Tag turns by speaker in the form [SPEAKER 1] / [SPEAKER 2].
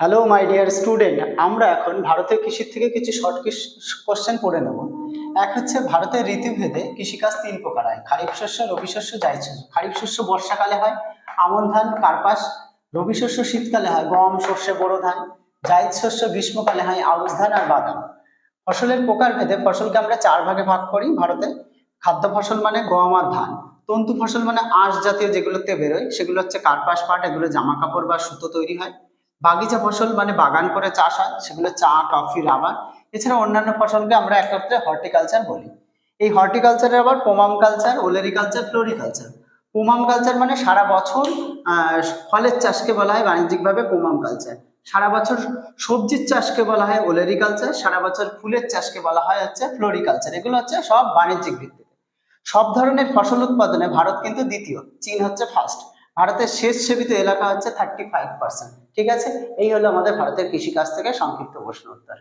[SPEAKER 1] Hello my dear student আমরা এখন ভারতের কৃষির থেকে কিছু শর্ট কোশ্চেন পড়ে নেব। এক হচ্ছে ভারতের ঋতুভেদে কৃষিকাজ তিন প্রকার হয়, খারিফ শস্য, রবি শস্য জায়দ শস্য খারিফ শস্য বর্ষাকালে হয়, আমন ধান, কার্পাস। রবি শস্য শীতকালে হয়, গম, সর্ষে বোরো ধান। জায়দ শস্য গ্রীষ্মকালে হয়, আউশ ধান আর বাদাম। ফসলের প্রকার ভেদে ফসলকে আমরা চার ভাগে ভাগ করি ভারতে। খাদ্য ফসল মানে গম আর ধান। তন্তু ফসল মানে আঁশ জাতীয় যেগুলোতে বেরোয়, সেগুলো হচ্ছে কার্পাস পাট, এগুলো জামা কাপড় বা সুতো তৈরি হয়। বাগিচা ফসল মানে বাগান করে চাষ হয়, সেগুলো চা, কফি, রাবার। এছাড়া অন্যান্য ফসলকে আমরা একত্রে হর্টিকালচার বলি। এই হর্টিকালচারের আবার pomum culture, olericulture, floriculture. Pomum culture মানে সারা বছর ফলের চাষকে বলা হয় বাণিজ্যিকভাবে পোমাম কালচার। সারা বছর সবজির চাষকে বলা হয় ওলেরিকালচার, সারা বছর ফুলের চাষকে বলা হয় হচ্ছে ফ্লোরিকালচার। এগুলো হচ্ছে সব বাণিজ্যিক ভিত্তিতে। সব ধরনের ফসল উৎপাদনে ভারত কিন্তু দ্বিতীয়, চীন হচ্ছে ফার্স্ট ভারতের শেষ সেবিত এলাকা হচ্ছে থার্টি ফাইভ পার্সেন্ট ঠিক আছে? এই হলো আমাদের ভারতের কৃষিকাজ থেকে সংক্ষিপ্ত প্রশ্ন উত্তর।